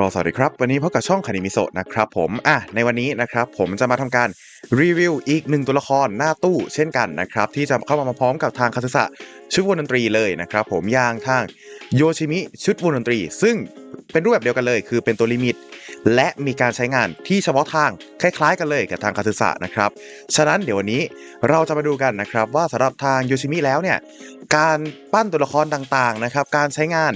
รอสวัสดีครับ วันนี้พบกับช่องคานิมิโซะนะครับผมอะในวันนี้นะครับผมจะมาทำการรีวิวอีกหนึ่งตัวละครหน้าตู้เช่นกันนะครับที่จะเข้ามาพร้อมกับทางคาสึสะชุดวงดนตรีเลยนะครับผมอย่างทางโยชิมิชุดวงดนตรี ซึ่งเป็นรูปแบบเดียวกันเลย คือเป็นตัวลิมิต และมีการใช้งานที่เฉพาะทางคล้ายๆ กันเลยกับทางคาสึสะนะครับ ฉะนั้นเดี๋ยววันนี้เราจะมาดูกันนะครับว่าสำหรับทางโยชิมิแล้วเนี่ยการปั้นตัวละครต่างๆนะครับการใช้งาน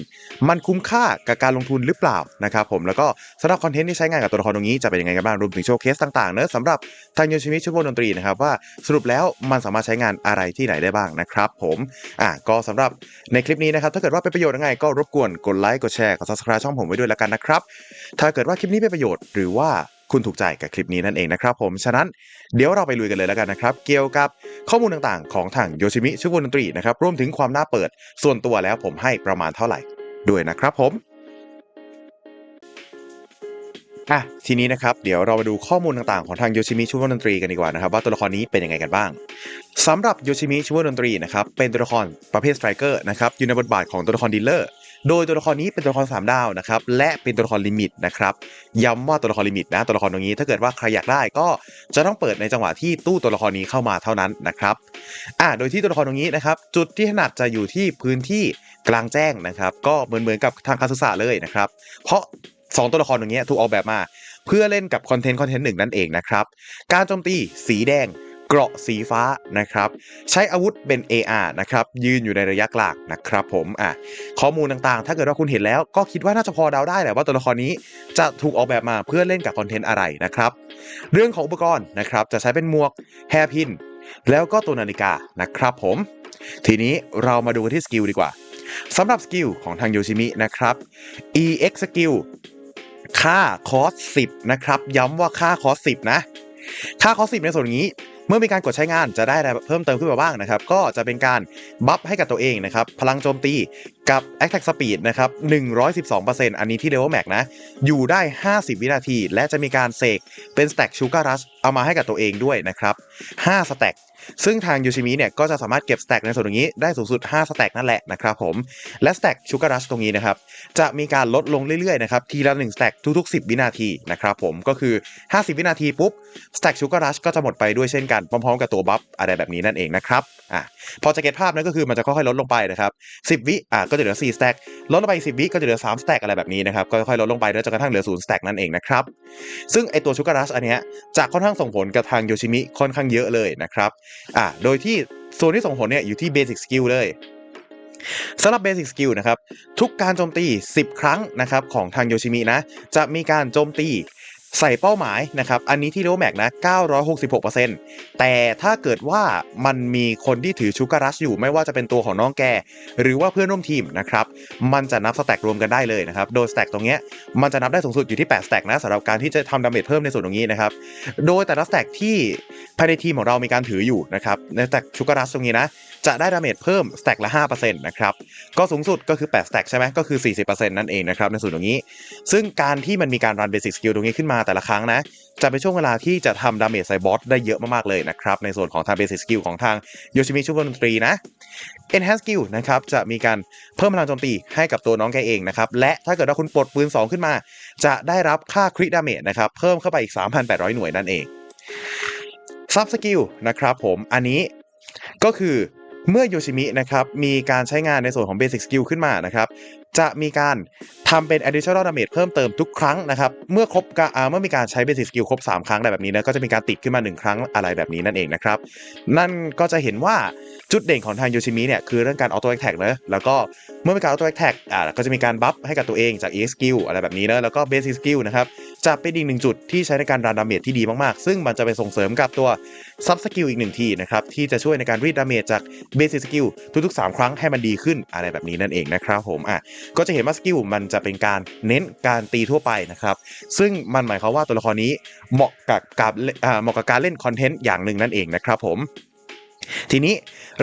มันคุ้มค่ากับการลงทุนหรือเปล่านะครับผมแล้วก็สำหรับคอนเทนต์ที่ใช้งานกับตัวละครตรงนี้จะเป็นยังไงกันบ้างรวมถึงโชว์เคสต่างๆเนอะสำหรับทางโยชิมิชุดวงดนตรีนะครับว่าสรุปแล้วมันสามารถใช้งานอะไรที่ไหนได้บ้างนะครับผมอะก็สำหรับในคลิปนี้นะครับถ้าเกิดว่าเป็นประโยชน์ยังไงก็รบกวนกดไลค์กดแชร์กด subscribe ช่องผมไว้ด้วยแล้วกันนะครับถ้าเกิดว่าคลิปนี้เป็นประโยชน์หรือว่าคุณถูกใจกับคลิปนี้นั่นเองนะครับผม ฉะนั้นเดี๋ยวเราไปลุยกันเลยแล้วกันนะครับ เกี่ยวกับข้อมูลต่างๆ ของทางโยชิมิชุกวนดนตรีนะครับรวมถึงความน่าเปิด ส่วนตัวแล้วผมให้ประมาณเท่าไหร่ด้วยนะครับผม อะทีนี้นะครับเดี๋ยวเรามาดูข้อมูลต่างๆของทางโยชิมิชุวดนตรีกันดีกว่านะครับว่าตัวละครนี้เป็นยังไงกันบ้างสำหรับโยชิมิชุวดนตรีนะครับเป็นตัวละครประเภทสไตรเกอร์นะครับอยู่ในบทบาทของตัวละครดีลเลอร์โดยตัวละครนี้เป็นตัวละคร3ดาวนะครับและเป็นตัวละครลิมิตนะครับย้ำว่าตัวละครลิมิตนะตัวละครตรงนี้ถ้าเกิดว่าใครอยากได้ก็จะต้องเปิดในจังหวะที่ตู้ตัวละครนี้เข้ามาเท่านั้นนะครับอะโดยที่ตัวละครตรงนี้นะครับจุดที่ถนัดจะอยู่ที่พื้นที่กลางแจ้งนะครับก็เหมือนเหมือนกับทางคาสึสะเลยนะครับเพราะ สองตัวละครตรงนี้ถูกออกแบบมา เพื่อเล่นกับคอนเทนต์คอนเทนต์หนึ่งนั่นเองนะครับ การโจมตีสีแดงเกราะสีฟ้านะครับ ใช้อาวุธเป็น AR นะครับ ยืนอยู่ในระยะกลางนะครับผมอะข้อมูลต่างๆ ถ้าเกิดว่าคุณเห็นแล้ว ก็คิดว่าน่าจะพอเดาได้แหละว่าตัวละครนี้จะถูกออกแบบมาเพื่อเล่นกับคอนเทนต์อะไรนะครับ เรื่องของอุปกรณ์นะครับ จะใช้เป็นหมวกแฮร์พินแล้วก็ตัวนาฬิกานะครับผม ทีนี้เรามาดูกันที่สกิลดีกว่าสำหรับสกิลของทางโยชิมินะครับ EX สกิล ค่าคอส10นะครับย้ำว่าค่าคอส10นะ ค่าคอส10ในส่วนนี้เมื่อมีการกดใช้งานจะได้อะไรเพิ่มเติมขึ้นมาบ้างนะครับ ก็จะเป็นการบัฟให้กับตัวเองนะครับ พลังโจมตีกับ Attack Speed นะครับ 112%อันนี้ที่ Level Max นะ อยู่ได้ 50 วินาที และจะมีการเสกเป็น Stack Sugar Rush เอามาให้กับตัวเองด้วยนะครับ 5 Stack ซึ่งทางยูชิมิเนี่ยก็จะสามารถเก็บสแต็กในส่วนตรงนี้ได้สูงสุด 5 สแต็กนั่นแหละนะครับผม และสแต็กชูการ์รัชตรงนี้นะครับ จะมีการลดลงเรื่อยๆนะครับทีละ1สแต็กทุกๆ 10 วินาทีนะครับผมก็คือ 50 วินาทีปุ๊บสแต็กชูการ์รัชก็จะหมดไปด้วยเช่นกันพร้อมๆกับตัวบัฟอะไรแบบนี้นั่นเองนะครับอะพอจะเก็ตภาพนั้นก็คือมันจะค่อยๆลดลงไปนะครับ10 วิอะก็จะเหลือ4สแต็กลดลงไป10 วิก็จะเหลือ3สแต็กอะไรแบบนี้นะครับก็ค่อยๆลดลงไปจนกระทั่งเหลือ0สแต็กนั่นเองนะครับซึ่งไอตัวชูการ์รัชอันเนี้ยจะค่อนข้างส่งผลกับทางโยชิมิค่อนข้างเยอะเลยนะครับอะโดยที่ส่วนที่ส่งผลเนี่ยอยู่ที่เบสิ c สกิลเลยสำหรับเบสิ c สกิลนะครับ ทุกการโจมตี 10 ครั้งนะครับของทางโยชิมินะ จะมีการโจมตี ใส่เป้าหมายนะครับ อันนี้ที่โรแม็กนะ 966%แต่ถ้าเกิดว่ามันมีคนที่ถือชูการัชอยู่ไม่ว่าจะเป็นตัวของน้องแก หรือว่าเพื่อนร่วมทีมนะครับ มันจะนับสแต็กรวมกันได้เลยนะครับ โดยสแต็กตรงเนี้ยมันจะนับได้สูงสุดอยู่ที่8สแต็กนะสำหรับการที่จะทำดาเมจเพิ่มในส่วนตรงนี้นะครับ โดยแต่ละสแต็กที่ภายในทีมของเรามีการถืออยู่นะครับ ในสแต็กชูการัชตรงนี้นะ จะได้ดาเมจเพิ่มสแต็กละ5%นะครับ ก็สูงสุดก็คือ8สแต็กใช่ไหมก็คือ 40%นั่นเองนะครับในส่วนตรงนี้ ซึ่งการที่มันมีการรันเบสิ c สกิลตรงนี้ขึ้นมาแต่ละครั้งนะ จะเป็นช่วงเวลาที่จะทำดาเมจใส่บอสได้เยอะมากๆเลยนะครับ ในส่วนของทางเบสิ c สกิลของทางโยชิมิชุวดนตรีนะ Enhance Skill นะครับจะมีการเพิ่มพลังโจมตีให้กับตัวน้องแกเองนะครับและถ้าเกิดว่าคุณปลดปืน 2 ขึ้นมา จะได้รับค่าคริดาเมจนะครับเพิ่มเข้าไปอีก 3,800 หน่วยนั่นเองซับสกิลนะครับผมอันนี้ก็คือเมื่อโยชิมินะครับมีการใช้งานในส่วนของ Basic Skill ขึ้นมานะครับ จะมีการทำเป็น additional damage เพิ่มเติมทุกครั้งนะครับ เมื่อครบกาเมื่อมีการใช้ basic skill ครบ 3 ครั้งอะไรแบบนี้นะก็จะมีการติดขึ้นมา 1 ครั้งอะไรแบบนี้นั่นเองนะครับ นั่นก็จะเห็นว่าจุดเด่นของทางโยชิมิเนี่ยคือเรื่องการออโต้แอคแท็กเนะแล้วก็เมื่อมีการออโต้แอคแท็กอ่าก็จะมีการบัฟให้กับตัวเองจาก e skill อะไรแบบนี้นะแล้วก็ basic skill นะครับ จะเป็นอีกหนึ่งจุดที่ใช้ในการรันดาเมจที่ดีมากๆ ซึ่งมันจะไปส่งเสริมกับตัว sub skill อีกหนึ่งทีนะครับที่จะช่วยในการรีดดาเมจจาก basic skill ทุกๆ 3 ครั้งให้มันดีขึ้นอะไรแบบนี้นั่นเองนะครับผมอะก็จะเห็นว่าสกิลมันจะเป็นการเน้นการตีทั่วไปนะครับซึ่งมันหมายความว่าตัวละครนี้เหมาะกับกับเหมาะกับการเล่นคอนเทนต์อย่างหนึ่งนั่นเองนะครับผม ทีนี้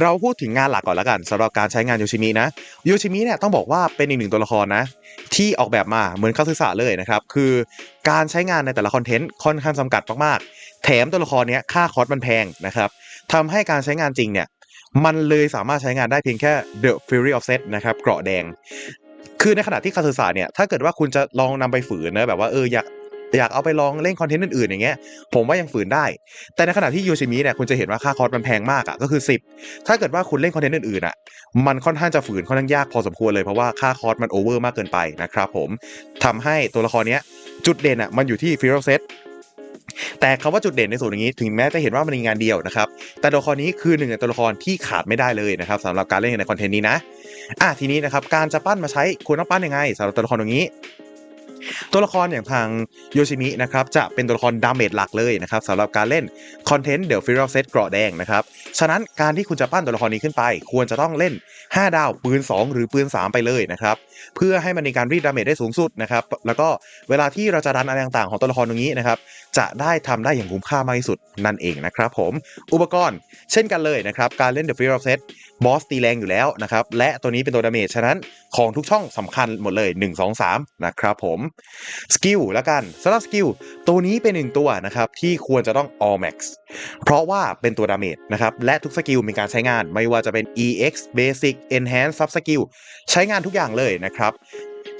เราพูดถึงงานหลักก่อนแล้วกันสำหรับการใช้งานโยชิมินะโยชิมิเนี่ยต้องบอกว่าเป็นอีกหนึ่งตัวละครนะ ที่ออกแบบมาเหมือนคาซึสะเลยนะครับ คือการใช้งานในแต่ละคอนเทนต์ค่อนข้างจำกัดมากๆ แถมตัวละครเนี้ยค่าคอสมันแพงนะครับทำให้การใช้งานจริงเนี่ยมันเลยสามารถใช้งานได้เพียงแค่ The Fury of Set นะครับเกราะแดงคือในขณะที่คาสึสะเนี่ยถ้าเกิดว่าคุณจะลองนำไปฝืนนะแบบว่าเอออยาก อยากเอาไปลองเล่นคอนเทนต์อื่นๆอย่างเงี้ยผมว่ายังฝืนได้ แต่ในขณะที่โยชิมิเนี่ยคุณจะเห็นว่าค่าคอร์สมันแพงมากอะก็คือ 10 ถ้าเกิดว่าคุณเล่นคอนเทนต์อื่นๆอะมันค่อนข้างจะฝืนค่อนข้างยากพอสมควรเลยเพราะว่าค่าคอร์สมันโอเวอร์มากเกินไปนะครับผมทำให้ตัวละครเนี้ยจุดเด่นอะมันอยู่ที่ฟิโรเซตแต่คำว่าจุดเด่นในส่วนนี้ถึงแม้จะเห็นว่ามันมีงานเดียวนะครับ แต่ตัวละครนี้คือหนึ่งในตัวละครที่ขาดไม่ได้เลยนะครับสำหรับการเล่นในคอนเทนต์นี้นะอะทีนี้นะครับการจะปั้นมาใช้คุณต้องปั้นยังไงสำหรับตัวละครตรงนี้ ตัวละครอย่างทางโยชิมินะครับจะเป็นตัวละครดาเมจหลักเลยนะครับสำหรับการเล่นคอนเทนต์เดี๋ยวฟิลเซตเกราะแดงนะครับฉะนั้นการที่คุณจะปั้นตัวละครนี้ขึ้นไป ควรจะต้องเล่น 5 ดาวปืน 2 หรือปืน 3 ไปเลยนะครับเพื่อให้มันในการรีดดาเมจได้สูงสุดนะครับแล้วก็เวลาที่เราจะดันอะไรต่างๆของตัวละครตรงนี้นะครับจะได้ทำได้อย่างคุ้มค่ามากที่สุดนั่นเองนะครับผมอุปกรณ์เช่นกันเลยนะครับการเล่น The Fear of Set บอสตีแรงอยู่แล้วนะครับและตัวนี้เป็นตัวดาเมจฉะนั้นของทุกช่องสำคัญหมดเลย 1 2 3 นะครับผมสกิลแล้วกันสำหรับสกิลตัวนี้เป็นหนึ่งตัวนะครับที่ควรจะต้อง all max เพราะว่าเป็นตัวดาเมจนะครับและทุกสกิลมีการใช้งานไม่ว่าจะเป็น ex basic enhance sub skill ใช้งานทุกอย่างเลยนะครับ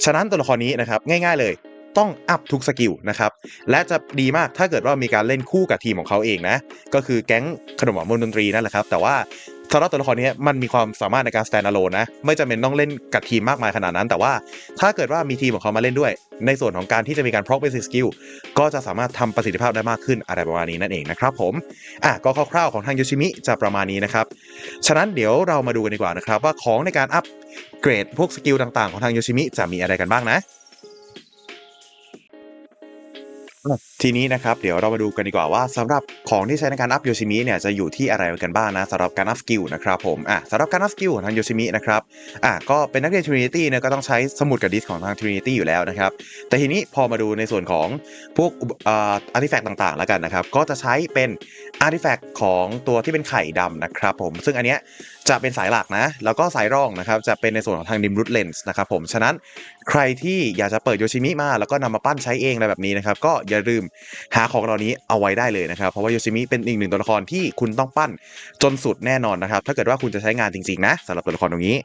ฉะนั้นตัวละครนี้นะครับง่ายๆเลยต้องอัพทุกสกิลนะครับ และจะดีมากถ้าเกิดว่ามีการเล่นคู่กับทีมของเขาเองนะ ก็คือแก๊งขนมหวานมนดนตรีนั่นแหละครับ แต่ว่า สำหรับตัวละครนี้มันมีความสามารถในการ stand alone นะ ไม่จำเป็นต้องเล่นกับทีมมากมายขนาดนั้น แต่ว่าถ้าเกิดว่ามีทีมของเขามาเล่นด้วย ในส่วนของการที่จะมีการ proc basic skill ก็จะสามารถทำประสิทธิภาพได้มากขึ้นอะไรประมาณนี้นั่นเองนะครับผมอะก็คร่าวๆของทางโยชิมิจะประมาณนี้นะครับ ฉะนั้นเดี๋ยวเรามาดูกันดีกว่านะครับว่าของในการอัพเกรดพวกสกิลต่างๆ ของทางโยชิมิจะมีอะไรกันบ้างนะ ทีนี้นะครับเดี๋ยวเรามาดูกันดีกว่าว่าสำหรับของที่ใช้ในการอัพโยชิมิเนี่ยจะอยู่ที่อะไรกันบ้างนะสำหรับการอัพสกิลนะครับผมอะสำหรับการอัพสกิลของทางโยชิมินะครับอะก็เป็นนักเรียน Trinity เนี่ยก็ต้องใช้สมุดกับดิสของทาง Trinity อยู่แล้วนะครับแต่ทีนี้พอมาดูในส่วนของพวกอ่าอาร์ติแฟกต์ต่างๆแล้วกันนะครับก็จะใช้เป็นอาร์ติแฟกต์ของตัวที่เป็นไข่ดำนะครับผมซึ่งอันเนี้ย จะเป็นสายหลักนะ แล้วก็สายรองนะครับ จะเป็นในส่วนของทางดิมรุทเลนส์นะครับผม ฉะนั้นใครที่อยากจะเปิดโยชิมิมาแล้วก็นำมาปั้นใช้เองอะไรแบบนี้นะครับ ก็อย่าลืมหาของเหล่านี้เอาไว้ได้เลยนะครับ เพราะว่าโยชิมิเป็นอีกหนึ่งตัวละครที่คุณต้องปั้นจนสุดแน่นอนนะครับ ถ้าเกิดว่าคุณจะใช้งานจริงๆนะสำหรับตัวละครตรงนี้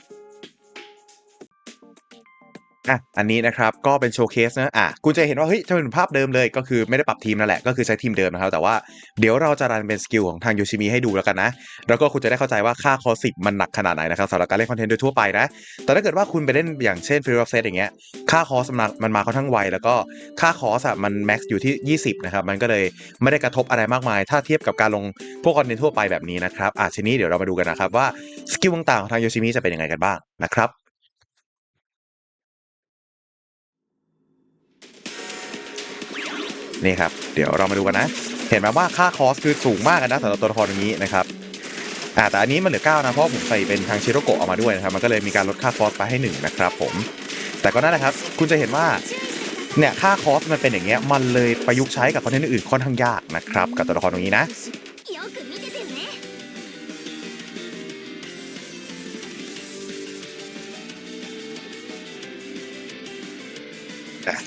อะอันนี้นะครับก็เป็นโชว์เคสนะอะคุณจะเห็นว่าเฮ้ยจะเป็นภาพเดิมเลยก็คือไม่ได้ปรับทีมนั่นแหละก็คือใช้ทีมเดิมนะครับแต่ว่าเดี๋ยวเราจะรันเป็นสกิลของทางโยชิมิให้ดูแล้วกันนะแล้วก็คุณจะได้เข้าใจว่าค่าคอสิบมันหนักขนาดไหนนะครับสำหรับการเล่นคอนเทนต์โดยทั่วไปนะแต่ถ้าเกิดว่าคุณไปเล่นอย่างเช่นฟิลล์เซตอย่างเงี้ยค่าคอสมันมันมาค่อนข้างไวแล้วก็ค่าคอสอะมันแม็กซ์อยู่ที่ 20นะครับมันก็เลยไม่ได้กระทบอะไรมากมาย ถ้าเทียบกับการลงพวกคอนเทนต์ทั่วไปแบบนี้นะครับอะทีนี้เดี๋ยวเรามาดูกันนะครับว่าสกิลต่างๆของทางโยชิมิจะเป็นยังไงกันบ้างนะครับ นี่ครับ เดี๋ยวเรามาดูกันนะ เห็นไหมว่าค่าคอสคือสูงมากนะสำหรับตัวละครตรงนี้นะครับอ่าแต่อันนี้มันเหลือ9นะเพราะผมใส่เป็นทางชิโรโกะออกมาด้วยนะครับมันก็เลยมีการลดค่าคอสไปให้1นะครับผมแต่ก็นั่นแหละครับ คุณจะเห็นว่าเนี่ยค่าคอสมันเป็นอย่างเงี้ยมันเลยประยุกต์ใช้กับคอนเทนต์อื่นค่อนข้างยากนะครับกับตัวละครตรงนี้นะ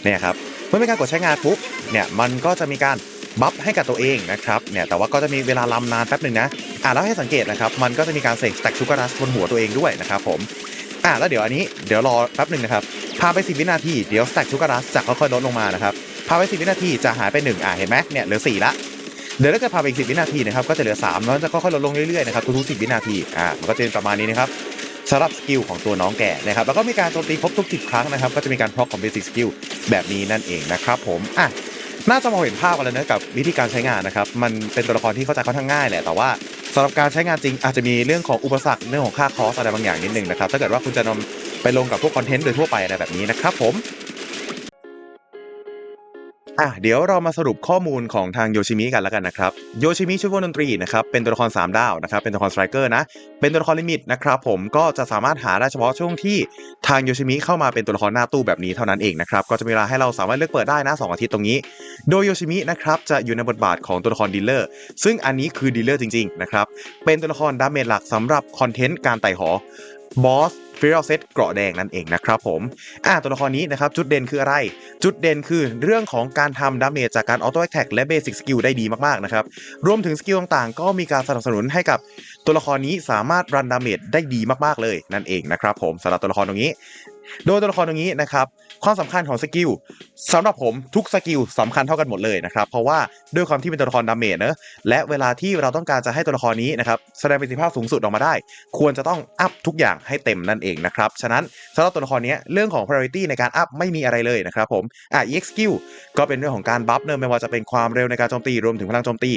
เนี่ยครับ มื่อมีการกดใช้งานปุ๊บเนี่ยมันก็จะมีการบัฟให้กับตัวเองนะครับเนี่ยแต่ว่าก็จะมีเวลาลำนานแป๊บหนึ่งนะอะแล้วให้สังเกตนะครับมันก็จะมีการเสกสแต็กชูการัสบนหัวตัวเองด้วยนะครับผมอะแล้วเดี๋ยวอันนี้เดี๋ยวรอแป๊บหนึ่งนะครับพาไป 10 วินาทีเดี๋ยวสแต็กชูการัสจะค่อยๆลดลงมานะครับพาไป 10 วินาทีจะหายไป 1 อะเห็นไหมเนี่ยเหลือ 4 ละเดี๋ยวถ้าเกิดพาไปอีก10 วินาทีนะครับก็จะเหลือ3แล้วจะค่อยๆลดลงเรื่อยๆนะครับทุกๆ10 วินาทีอะมันก็จะเป็นประมาณนี้นะครับ สำหรับสกิลของตัวน้องแก่นะครับแล้วก็มีการโจมตีครบทุก10ครั้งนะครับก็จะมีการพร็อกของเบสิกสกิลแบบนี้นั่นเองนะครับผมอะน่าจะมองเห็นภาพกันแล้วนะกับวิธีการใช้งานนะครับมันเป็นตัวละครที่เข้าใจค่อนข้างง่ายแหละแต่ว่าสำหรับการใช้งานจริงอาจจะมีเรื่องของอุปสรรคเรื่องของค่าคอสอะไรบางอย่างนิดนึงนะครับถ้าเกิดว่าคุณจะนำไปลงกับพวกคอนเทนต์โดยทั่วไปอะไรแบบนี้นะครับผม อะเดี๋ยวเรามาสรุปข้อมูลของทางโยชิมิกันแล้วกันนะครับโยชิมิชุดวงดนตรีนะครับเป็นตัวละคร3ดาวนะครับเป็นตัวละครสไตรเกอร์นะเป็นตัวละครลิมิตนะครับผมก็จะสามารถหาได้เฉพาะช่วงที่ทางโยชิมิเข้ามาเป็นตัวละครหน้าตู้แบบนี้เท่านั้นเองนะครับก็จะมีเวลาให้เราสามารถเลือกเปิดได้นะ2อาทิตย์ตรงนี้ โดยโยชิมินะครับจะอยู่ในบทบาทของตัวละครดีลเลอร์ซึ่งอันนี้คือดีลเลอร์จริงๆนะครับเป็นตัวละครดาเมจหลักสำหรับคอนเทนต์การไต่หอ บอสฟิลเซตเกราะแดงนั่นเองนะครับผมอ่าตัวละครนี้นะครับจุดเด่นคืออะไร จุดเด่นคือเรื่องของการทำดาเมจจากการออโต้แอ t แทกและเบสิกสกิลได้ดีมากๆนะครับรวมถึงสกิลต่างๆ ก็มีการสนับสนุนให้กับตัวละครนี้สามารถรันดาเมจได้ดีมากๆเลยนั่นเองนะครับผมสำหรับตัวละครตรงนี้ โดยตัวละครตรงนี้นะครับความสำคัญของสกิลสำหรับผมทุกสกิลสำคัญเท่ากันหมดเลยนะครับเพราะว่าด้วยความที่เป็นตัวละครดาเมจเนอะและเวลาที่เราต้องการจะให้ตัวละครนี้นะครับแสดงประสิทธิภาพสูงสุดออกมาได้ ควรจะต้องอัพทุกอย่างให้เต็มนั่นเองนะครับฉะนั้นสำหรับตัวละครนี้เรื่องของ priority ในการอัพไม่มีอะไรเลยนะครับผมอะ EX skill ก็เป็นเรื่องของการบัฟเนอะไม่ว่าจะเป็นความเร็วในการโจมตีรวมถึงพลังโจมตี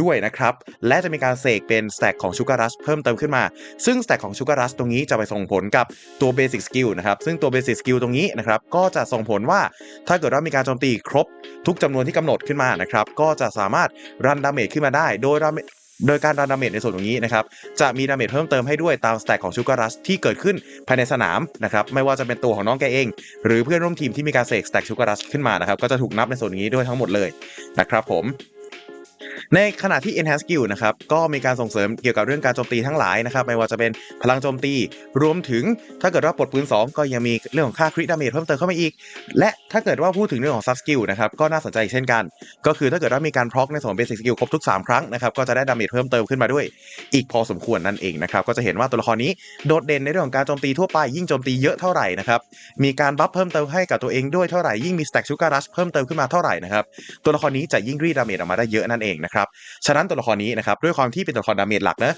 ด้วยนะครับและจะมีการเสกเป็นสแต็กของชูการัสเพิ่มเติมขึ้นมา ซึ่งสแต็กของชูการัสตรงนี้จะไปส่งผลกับตัวเบสิกสกิลนะครับซึ่งตัวเบสิกสกิลตรงนี้นะครับก็จะส่งผลว่าถ้าเกิดว่ามีการโจมตีครบทุกจำนวนที่กำหนดขึ้นมานะครับก็จะสามารถรันดาเมจขึ้นมาได้ โดยโดยการรันดาเมจในส่วนตรงนี้นะครับจะมีดาเมจเพิ่มเติมให้ด้วยตามสแต็กของชูการัสที่เกิดขึ้นภายในสนามนะครับไม่ว่าจะเป็นตัวของน้องแกเอง หรือเพื่อนร่วมทีมที่มีการเสกสแต็กชูการัสขึ้นมานะครับก็จะถูกนับในส่วนนี้ด้วยทั้งหมดเลยนะครับผม ในขณะที่ enhance skill นะครับก็มีการส่งเสริมเกี่ยวกับเรื่องการโจมตีทั้งหลายนะครับไม่ว่าจะเป็นพลังโจมตี รวมถึงถ้าเกิดว่าปลดปืน 2 ก็ยังมีเรื่องของค่าคริดาเมจเพิ่มเติมเข้ามาอีก และถ้าเกิดว่าพูดถึงเรื่องของ sub skill นะครับก็น่าสนใจเช่นกัน ก็คือถ้าเกิดว่ามีการพร็อกในส่วน basic skill ครบทุก 3 ครั้งนะครับก็จะได้ดาเมจเพิ่มเติมขึ้นมาด้วย อีกพอสมควรนั่นเองนะครับก็จะเห็นว่าตัวละครนี้โดดเด่นในเรื่องของการโจมตีทั่วไปยิ่งโจมตีเยอะเท่าไหร่นะครับมีการบัฟเพิ่มเติมให้กับตัวเองด้วยเท่าไหร่ยิ่งมี stack sugar rush เพิ่มเติมขึ้นมาเท่าไหร่นะครับตัวละครนี้จะยิ่งรีดดาเมจออกมาได้เยอะนั่นเองนะครับฉะนั้นตัวละครนี้นะครับด้วยความที่เป็นตัวละครดาเมจหลักนะ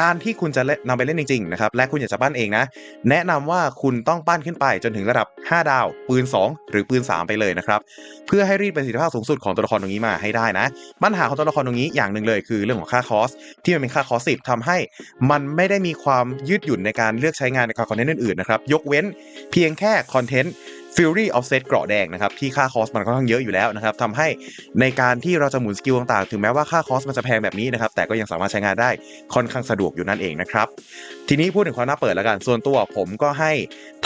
การที่คุณจะนนำไปเล่นจริงๆนะครับและคุณอยากจะปั้นเองนะแนะนำว่าคุณต้องปั้นขึ้นไปจนถึงระดับ 5 ดาว ปืน 2 หรือปืน 3 ไปเลยนะครับเพื่อให้รีดประสิทธิภาพสูงสุดของตัวละครตรงนี้มาให้ได้นะปัญหาของตัวละครตรงนี้อย่างหนึ่งเลยคือเรื่องของค่าคอสที่มันเป็นค่าคอสสิบทำให้มันไม่ได้มีความยืดหยุ่นในการเลือกใช้งานในคอนเทนต์อื่นๆนะครับยกเว้นเพียงแค่คอนเทนต์ ฟิลลี่ออฟเซตเกราะแดงนะครับที่ค่าคอสมันค่อนข้างเยอะอยู่แล้วนะครับทำให้ในการที่เราจะหมุนสกิลต่างๆ ถึงแม้ว่าค่าคอสมันจะแพงแบบนี้นะครับแต่ก็ยังสามารถใช้งานได้ค่อนข้างสะดวกอยู่นั่นเองนะครับทีนี้พูดถึงความน่าเปิดแล้วกันส่วนตัวผมก็ให้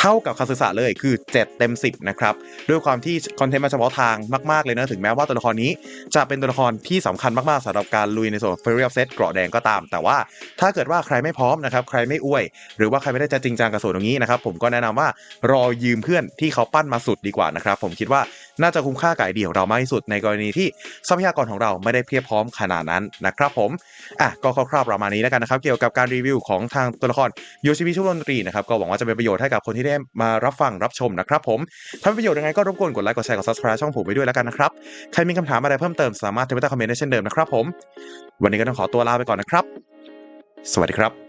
ท่ากับคาสึสะเลยคือ 7 เต็ม 10 นะครับ ด้วยความที่คอนเทนต์มาเฉพาะทางมาก ๆ เลยนะ ถึงแม้ว่าตัวละครนี้จะเป็นตัวละครที่สำคัญมาก ๆสำหรับการลุยในส่วนของ Fury of Set เกราะแดงก็ตาม แต่ว่าถ้าเกิดว่าใครไม่พร้อมนะครับ ใครไม่อวย หรือว่าใครไม่ได้จะจริงจังกับส่วนตรงนี้นะครับ ผมก็แนะนำว่ารอยืมเพื่อนที่เขาปั้นมาสุดดีกว่านะครับ ผมคิดว่าน่าจะคุ้มค่ากับไอเดียของเรามากที่สุดในกรณีที่ทรัพยากรของเราไม่ได้เพียบพร้อมขนาดนั้นนะครับผม อะก็คร่าวๆประมาณนี้แล้วกันนะครับ เกี่ยวกับการรีวิวของทางตัวละครโยชิมิชุดนตรีนะครับ ก็หวังว่าจะเป็นประโยชน์ให้กับคนที่ได้มารับฟังรับชมนะครับผมถ้าเป็นประโยชน์ยังไงก็รบกวนกดไลค์กดแชร์กดซับสไคร b ์ช่องผมไปด้วยแล้วกันนะครับ ใครมีคำถามอะไรเพิ่มเติมสามารถทวิตเตอร์คอมเมนต์ได้เช่นเดิมนะครับผม วันนี้ก็ต้องขอตัวลาไปก่อนนะครับ สวัสดีครับ